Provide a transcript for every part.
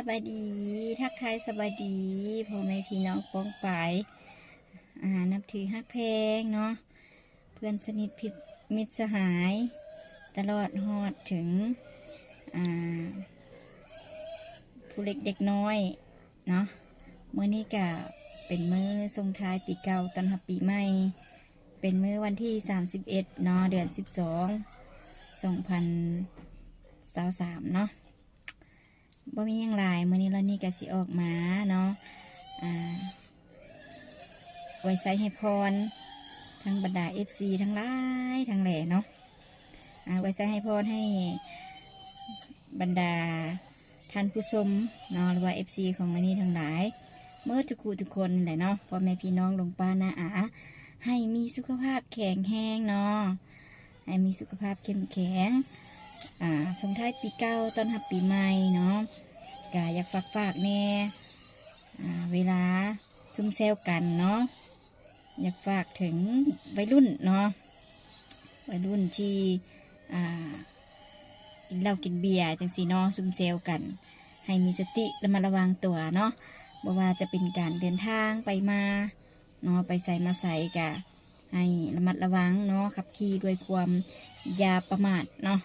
สบายดี ทักทายสบายดีพ่อแม่พี่น้องป้องปายอ่านับถือฮักเพลงเนาะเพื่อนสนิทพิมิตรสหาย ตลอดฮอดถึงอ่าผู้เล็กเด็กน้อยเนาะเมื่อนี้ก็เป็นมือทรงท้ายปีเก่าตอนรับปีใหม่ เป็นมือวันที่ 31เนาะเดือน 12 2023เนาะ บ่มียังหลายมื้อนี้เรานี่ก็สิออกมาเนาะอ่าไว้ใส่ให้พรทั้งบรรดา FC ทั้งหลายทั้งแหล่เนาะอ่าไว้ใส่ให้พรให้บรรดาท่านผู้ชมเนาะหรือว่า FC ของอันนี้ทั้งหลายเมื่อทุกคูทุกคนแหละเนาะพ่อแม่พี่น้องลงป้านาอาให้มีสุขภาพแข็งแรงเนาะให้มีสุขภาพเข้มแข็ง อ่าส่งท้ายปีเก่าตอนรับปีใหม่เนาะกอยากฝากฝากแน่อ่าเวลาทุ่มเซลกันเนาะอยากฝากถึงวัยรุ่นเนาะวัยรุ่นที่อ่ากินเหล้ากินเบียร์จังสีเนาะซุ่มเซลกัน ให้มีสติระมัดระวังตัวเนาะบ่ว่าจะเป็นการเดินทางไปมาเนาะไปใส่มาใส่กะให้ระมัดระวังเนาะขับขี่ด้วยความอย่าประมาทเนาะ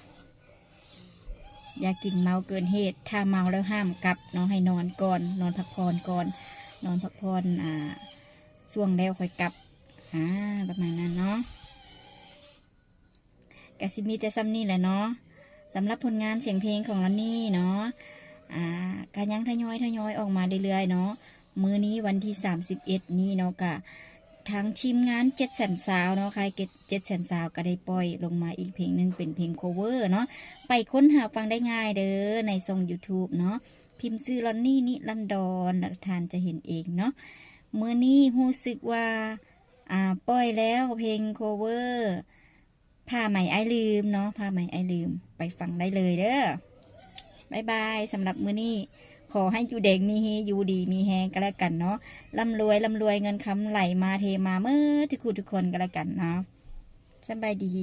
อย่ากินเมาเกินเหตุ ถ้าเมาแล้วห้ามกลับเนาะให้นอนก่อน นอนพักผ่อนก่อน นอนพักผ่อนอ่าช่วงแล้วค่อยกลับอ่าประมาณนั้นเนาะกสิมีแต่ซ้ำนี่แหละเนาะสำหรับผลงานเสียงเพลงของเรานี่เนาะอ่าการยังทยอยทยอยออกมาเรื่อยๆเนาะมือนี้วันที่ 31 นี้เนาะกะ ทางทีมงานเจ็ดแสนสาวเนาะครเก็เจ็ดแสนสาวก็ได้ปล่อยลงมาอีกเพลงหนึ่งเป็นเพลง cover เนาะไปค้นหาฟังได้ง่ายเด้อในช่ง YouTube เนาะพิมพ์ซื้อลอนนี่นิลันดอนแล้วทานจะเห็นเองเนาะเมื่อนี้รู้สึกว่าอ่าปล่อยแล้วเพลง cover ผ้าไหม่ไอลืมเนาะผ้าไหม่ไอลืมไปฟังได้เลยเด้อบายบายสำหรับมื้อนี้ ขอให้อยู่เด็กมีเฮอยู่ดีมีแฮงก็แล้วกันเนาะร่ำรวยร่ำรวยเงินคำไหลมาเทมาเมื่อทุกคนทุกคนก็แล้วกันเนาะสบายดี